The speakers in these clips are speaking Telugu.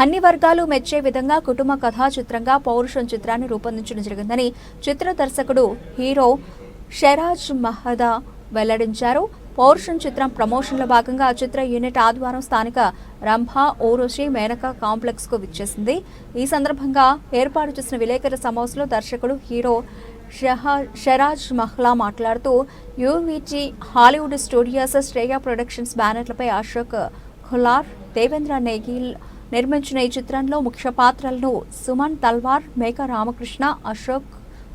అన్ని వర్గాలు మెచ్చే విధంగా కుటుంబ కథా చిత్రంగా పౌరుషం చిత్రాన్ని రూపొందించడం జరిగిందని చిత్ర దర్శకుడు హీరో షెరాజ్ మహదా వెల్లడించారు. పౌరుషం చిత్రం ప్రమోషన్లో భాగంగా ఆ చిత్ర యూనిట్ ఆదివారం స్థానిక రంభా ఊరుషి మేనక కాంప్లెక్స్కు విచ్చేసింది. ఈ సందర్భంగా ఏర్పాటు చేసిన విలేకరుల సమావేశంలో దర్శకుడు హీరో షెరాజ్ మహ్లా మాట్లాడుతూ UVG Hollywood studios Shreya productions బ్యానర్లపై Ashok ఖులార్ Devendra నేగిల్ నిర్మించిన ఈ చిత్రంలో ముఖ్య పాత్రలను సుమన్ తల్వార్ మేక రామకృష్ణ అశోక్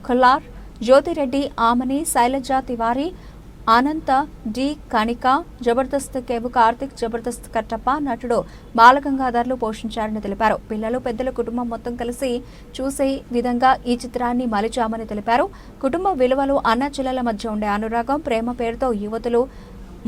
ఖుల్లార్ జ్యోతిరెడ్డి ఆమని శైలజ తివారి అనంత డి కణిక జబర్దస్త్ కేబు కార్తిక్ జబర్దస్త్ కట్టప్ప నటుడు బాలగంగాధర్లు పోషించారని తెలిపారు. పిల్లలు పెద్దల కుటుంబం మొత్తం కలిసి చూసే విధంగా ఈ చిత్రాన్ని మలిచామని తెలిపారు. కుటుంబ విలువలు అన్న చెల్లెల మధ్య ఉండే అనురాగం ప్రేమ పేరుతో యువతులు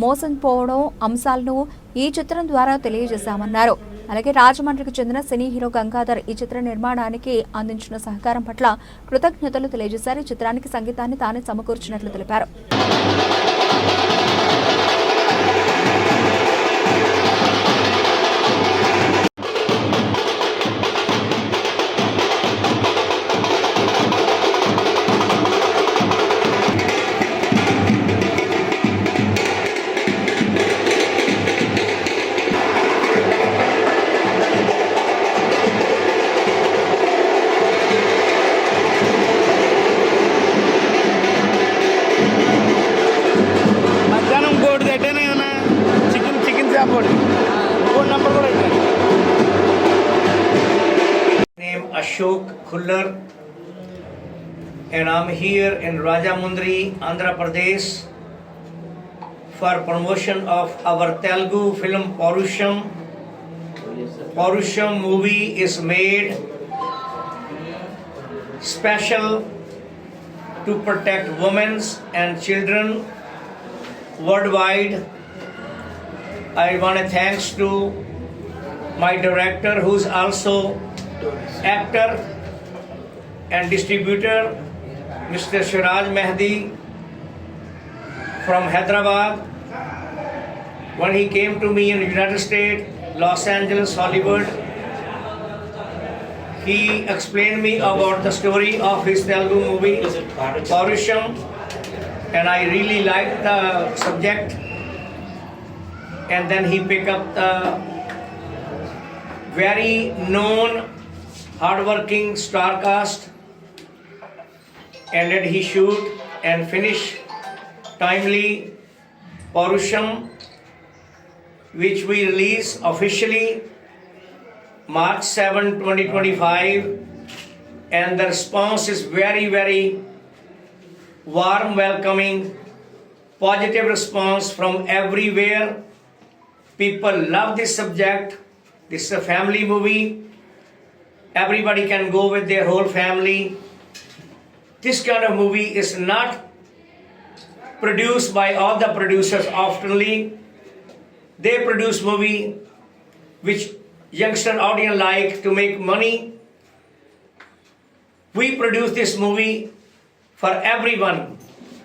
మోసం పోవడం అంశాలను ఈ చిత్రం ద్వారా తెలియజేశామన్నారు. అలాగే రాజమండ్రికి చెందిన సినీ హీరో గంగాధర్ ఈ చిత్ర నిర్మాణానికి అందించిన సహకారం పట్ల కృతజ్ఞతలు తెలియజేశారు. ఈ చిత్రానికి సంగీతాన్ని తానే సమకూర్చినట్లు తెలిపారు. చికెన్ చికెన్ షాప్ ఒకటి కోడి నెంబర్ కూడా పెట్టాను name Ashok Khullar and I'm here in Rajamundry, Andhra Pradesh for promotion of our Telugu film Parusham. Parusham movie is made special to protect women and children worldwide. I want to thanks to my director who's also actor and distributor Mr. Shiraj Mehdi from Hyderabad when he came to me in the United States, Los Angeles, Hollywood. He explained me about the story of his Telugu movie Parusham and I really liked the subject and then he picked up the very known hardworking star cast and let he shoot and finish timely Parusham which we release officially March 7 2025 and the response is very very warm welcoming positive response from everywhere people love this subject. This is a family movie. Everybody can go with their whole family. This kind of movie is not produced by all the producers oftenly. They produce movie which youngster audience like to make money. We produce this movie for everyone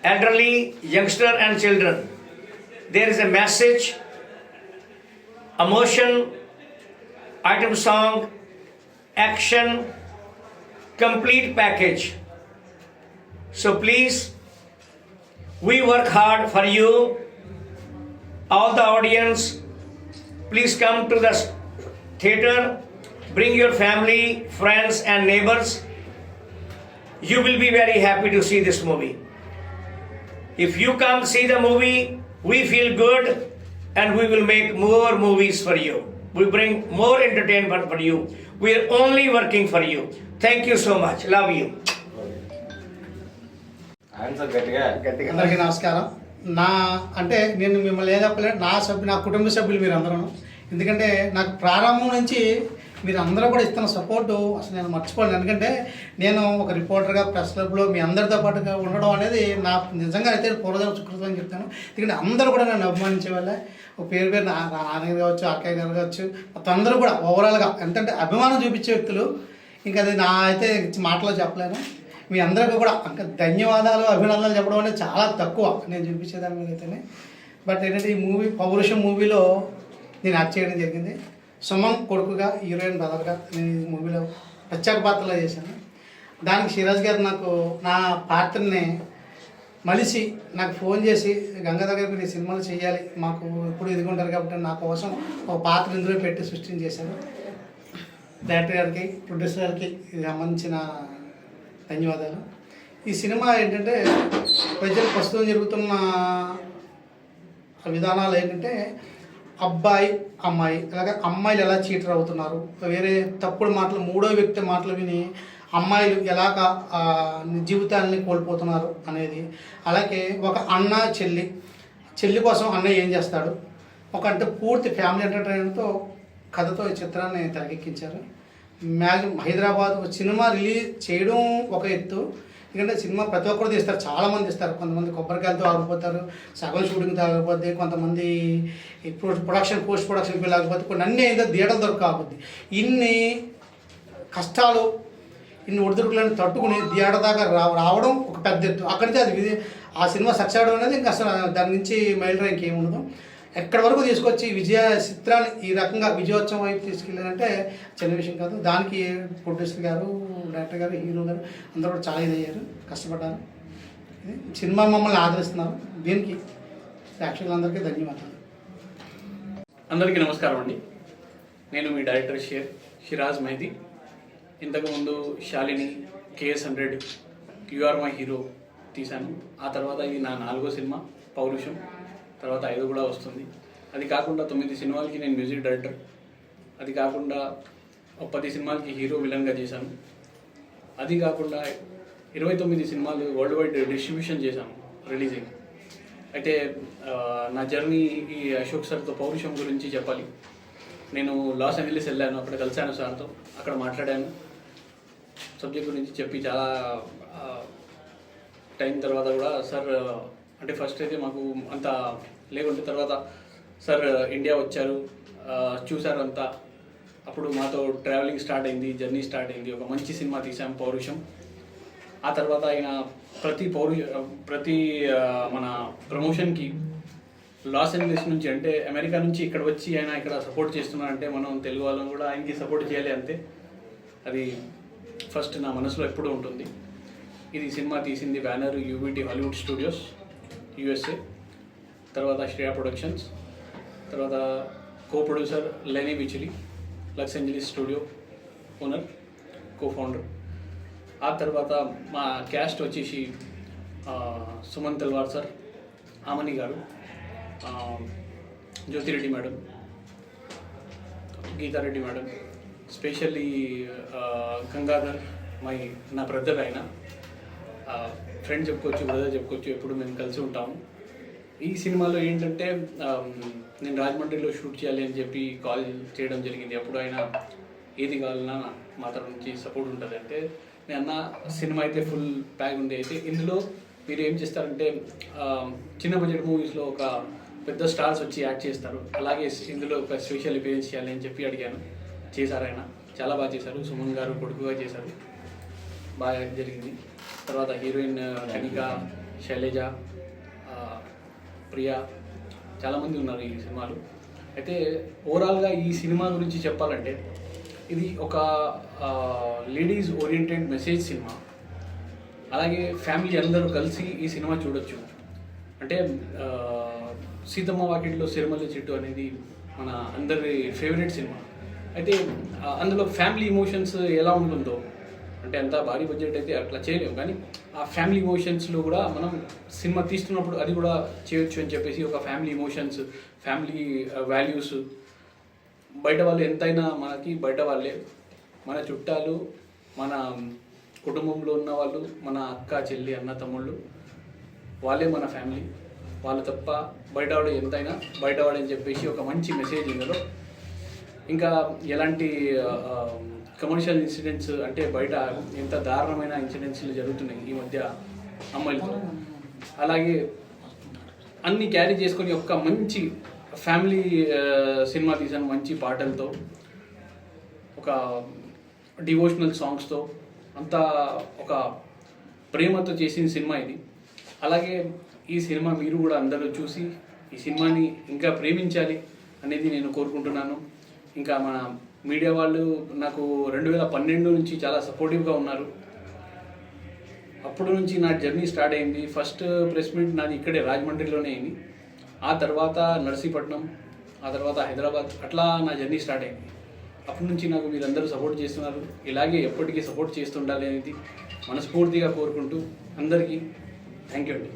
elderly youngster and children. There is a message emotion item song action complete package. So please we work hard for you. All the audience please come to the theater. Bring your family friends and neighbors. You will be very happy to see this movie. If you come see the movie we feel good and we will make more movies for you we bring more entertainment for you we are only working for you thank you so much love you అందరికీ నమస్కారం నా అంటే నేను మిమ్మల్ని ఏం చెప్పలేదు నా సభ్యు నా కుటుంబ సభ్యులు మీరు అందరూ ఎందుకంటే నాకు ప్రారంభం నుంచి మీరు అందరూ కూడా ఇస్తున్న సపోర్టు అసలు నేను మర్చిపోలేను. ఎందుకంటే నేను ఒక రిపోర్టర్గా ప్రెస్ క్లబ్లో మీ అందరితో పాటుగా ఉండడం అనేది నా నిజంగా అయితే పూర్వజన సుకృతం అని చెప్తాను. ఎందుకంటే అందరూ కూడా నన్ను అభిమానించే వాళ్ళే. ఒక పేరు పేరు నా నాన్నగారు కావచ్చు అక్కయ్య గారు కావచ్చు మొత్తం అందరూ కూడా ఓవరాల్గా ఎంతంటే అభిమానం చూపించే వ్యక్తులు. ఇంకా అది నా అయితే మాటలో చెప్పలేను. మీ అందరికీ కూడా ఇంకా ధన్యవాదాలు అభినందనలు చెప్పడం అనేది చాలా తక్కువ నేను చూపించేదాని మీద అయితేనే. బట్ ఏంటంటే ఈ మూవీ పౌరుషం మూవీలో నేను యాక్ట్ చేయడం జరిగింది. సుమన్ కొడుకుగా హీరోయిన్ బ్రదర్గా నేను ఈ మూవీలో ప్రత్యేక పాత్రలో చేశాను. దానికి సిరాజ్ గారు నాకు నా పాత్రని మలిసి నాకు ఫోన్ చేసి గంగాధర్ గారికి మీరు సినిమాలు చేయాలి మాకు ఇప్పుడు ఎదుగుంటారు కాబట్టి నా కోసం ఒక పాత్ర ఇందులో పెట్టి సృష్టించేశారు డైరెక్టర్ గారికి ప్రొడ్యూసర్ గారికి ఇది సంబంధించిన ధన్యవాదాలు. ఈ సినిమా ఏంటంటే ప్రజలు ప్రస్తుతం జరుగుతున్న విధానాలు ఏంటంటే అబ్బాయి అమ్మాయి. అలాగే అమ్మాయిలు ఎలా చీటర్ అవుతున్నారు? వేరే తప్పుడు మాటలు మూడో వ్యక్తి మాటలు విని అమ్మాయిలు ఎలాగ జీవితాన్ని కోల్పోతున్నారు అనేది. అలాగే ఒక అన్న చెల్లి. చెల్లి కోసం అన్నయ్య ఏం చేస్తాడు? ఒక అంటే పూర్తి ఫ్యామిలీ ఎంటర్టైన్మెంట్తో కథతో ఈ చిత్రాన్ని తెరకెక్కించారు. మ్యాగ్ హైదరాబాద్ సినిమా రిలీజ్ చేయడం ఒక ఎత్తు. ఎందుకంటే సినిమా ప్రతి ఒక్కరు తీస్తారు చాలామంది ఇస్తారు తీస్తారు. కొంతమంది కొబ్బరికాయలతో ఆగిపోతారు సగం షూటింగ్ ఆగిపోతే కొంతమంది ప్రొడక్షన్ పోస్ట్ ప్రొడక్షన్ పిల్లలు ఆగిపోతే కొన్ని అన్నీ అయితే థియేటర్ దొరక ఆగుద్ది. ఇన్ని కష్టాలు ఇన్ని ఒడిదుడుకులను తట్టుకుని థియేటర్ దాకా రా రావడం ఒక పెద్ద ఎత్తు. అక్కడితే నుంచి అది ఆ సినిమా సక్సెస్ అవడం అనేది ఇంకా అసలు దాని నుంచి మైల్ ర్యాంక్ ఏమి ఉండదు ఎక్కడి వరకు తీసుకొచ్చి విజయ చిత్రాన్ని ఈ రకంగా విజయోత్సవం వైపు తీసుకెళ్ళారంటే చిన్న విషయం కాదు. దానికి ప్రొడ్యూసర్ గారు డైరెక్టర్ గారు హీరో గారు అందరూ కూడా చాలా ఇదయ్యారు. కష్టపడ్డారు. సినిమా మమ్మల్ని ఆదరిస్తున్నారు. దీనికి ప్రేక్షకులందరికీ ధన్యవాదాలు. అందరికీ నమస్కారం అండి. నేను మీ డైరెక్టర్ షేర్ షిరాజ్ మెహదీ ఇంతకుముందు Shalini KS hundred QR my hero తీశాను. ఆ తర్వాత ఇది నా నాలుగో సినిమా పౌరుషం. తర్వాత ఐదు కూడా వస్తుంది. అది కాకుండా తొమ్మిది సినిమాలకి నేను మ్యూజిక్ డైరెక్టర్. అది కాకుండా ఒక పది సినిమాలకి హీరో విలన్గా చేశాను. అది కాకుండా ఇరవై తొమ్మిది సినిమాలు వరల్డ్ వైడ్ డిస్ట్రిబ్యూషన్ చేశాను రిలీజింగ్. అయితే నా జర్నీ ఈ అశోక్ సార్తో పౌరుషం గురించి చెప్పాలి. నేను లాస్ ఏంజలీస్ వెళ్ళాను అక్కడ కలిశాను సార్తో అక్కడ మాట్లాడాను. సబ్జెక్ట్ గురించి చెప్పి చాలా టైం తర్వాత కూడా సార్ అంటే ఫస్ట్ అయితే మాకు అంత లేకుంటే తర్వాత సార్ ఇండియా వచ్చారు. ఆ, చూశారు అంతా. అప్పుడు మాతో ట్రావెలింగ్ స్టార్ట్ అయింది జర్నీ స్టార్ట్ అయింది. ఒక మంచి సినిమా తీసాం పౌరుషం. ఆ తర్వాత ఆయన ప్రతి పౌరు ప్రతి మన ప్రమోషన్కి లాస్ ఏంజలీస్ నుంచి అంటే అమెరికా నుంచి ఇక్కడ వచ్చి ఆయన ఇక్కడ సపోర్ట్ చేస్తున్నారంటే మనం తెలుగు వాళ్ళం కూడా ఆయనకి సపోర్ట్ చేయాలి అంతే. అది ఫస్ట్ నా మనసులో ఎప్పుడూ ఉంటుంది. ఇది సినిమా తీసింది banner UBT Hollywood Studios USA తర్వాత శ్రేయా ప్రొడక్షన్స్ తర్వాత co producer లెనీ విచిలి Los Angeles studio owner co founder ఆ తర్వాత మా క్యాస్ట్ వచ్చేసి Suman Talwar sir Aamani garu Jyothi Reddy madam Geetha Reddy madam specially Gangadhar my నా బ్రదర్ ఆయన ఫ్రెండ్ చెప్పుకోవచ్చు బ్రదర్ చెప్పుకోవచ్చు ఎప్పుడు మేము కలిసి ఉంటాము. ఈ సినిమాలో ఏంటంటే నేను రాజమండ్రిలో షూట్ చేయాలి అని చెప్పి కాల్ చేయడం జరిగింది. అప్పుడు ఆయన ఏది కావాలన్నా మా తరఫు నుంచి సపోర్ట్ ఉంటుంది అంటే నేను అన్న సినిమా అయితే ఫుల్ ప్యాక్ ఉంది. అయితే ఇందులో మీరు ఏం చేస్తారంటే చిన్న బడ్జెట్ మూవీస్లో ఒక పెద్ద స్టార్స్ వచ్చి యాక్ట్ చేస్తారు. అలాగే ఇందులో ఒక స్పెషల్ అపియరెన్స్ చేయాలి అని చెప్పి అడిగాను. చేశారు ఆయన. చాలా బాగా చేశారు. సుమన్ గారు కొడుకుగా చేశారు. బాగా జరిగింది. తర్వాత హీరోయిన్ కనిక శైలజ ఆ, ప్రియా చాలామంది ఉన్నారు ఈ సినిమాలు. అయితే ఓవరాల్గా ఈ సినిమా గురించి చెప్పాలంటే ఇది ఒక లేడీస్ ఓరియంటెడ్ మెసేజ్ సినిమా. అలాగే ఫ్యామిలీ అందరూ కలిసి ఈ సినిమా చూడొచ్చు. అంటే ఆ, సీతమ్మ వాకిట్లో సిరిమల్లి చెట్టు అనేది మన అందరి ఫేవరెట్ సినిమా. అయితే అందులో ఫ్యామిలీ ఇమోషన్స్ ఎలా ఉంటుందో అంటే అంత భారీ బడ్జెట్ అయితే అట్లా చేయలేము. కానీ ఆ ఫ్యామిలీ ఇమోషన్స్లో కూడా మనం సినిమా తీస్తున్నప్పుడు అది కూడా చేయొచ్చు అని చెప్పేసి ఒక ఫ్యామిలీ ఇమోషన్స్ ఫ్యామిలీ వాల్యూస్ బయట వాళ్ళు ఎంతైనా మనకి బయట వాళ్ళే. మన చుట్టాలు మన కుటుంబంలో ఉన్న వాళ్ళు మన అక్క చెల్లి అన్న తమ్ముళ్ళు వాళ్ళే మన ఫ్యామిలీ వాళ్ళు తప్ప బయటవాడు ఎంతైనా బయటవాడు అని చెప్పేసి ఒక మంచి మెసేజ్ ఇందులో ఇంకా ఎలాంటి కమర్షియల్ ఇన్సిడెంట్స్ అంటే బయట ఎంత దారుణమైన ఇన్సిడెంట్స్లు జరుగుతున్నాయి ఈ మధ్య అమ్మాయిలతో? అలాగే అన్ని క్యారీ చేసుకొని ఒక మంచి ఫ్యామిలీ సినిమా తీసాను మంచి పాటలతో ఒక డివోషనల్ సాంగ్స్తో అంతా ఒక ప్రేమతో చేసిన సినిమా ఇది. అలాగే ఈ సినిమా మీరు కూడా అందరూ చూసి ఈ సినిమాని ఇంకా ప్రేమించాలి అనేది నేను కోరుకుంటున్నాను. ఇంకా మన మీడియా వాళ్ళు నాకు రెండు వేల పన్నెండు నుంచి చాలా సపోర్టివ్గా ఉన్నారు. అప్పుడు నుంచి నా జర్నీ స్టార్ట్ అయింది. ఫస్ట్ ప్రెస్ మీట్ నాది ఇక్కడే రాజమండ్రిలోనే అయింది. ఆ తర్వాత నర్సీపట్నం ఆ తర్వాత హైదరాబాద్ అట్లా నా జర్నీ స్టార్ట్ అయింది. అప్పటి నుంచి నాకు మీరందరూ సపోర్ట్ చేస్తున్నారు. ఇలాగే ఎప్పటికీ సపోర్ట్ చేస్తుండాలి అనేది మనస్ఫూర్తిగా కోరుకుంటూ అందరికీ థ్యాంక్ యూ అండి.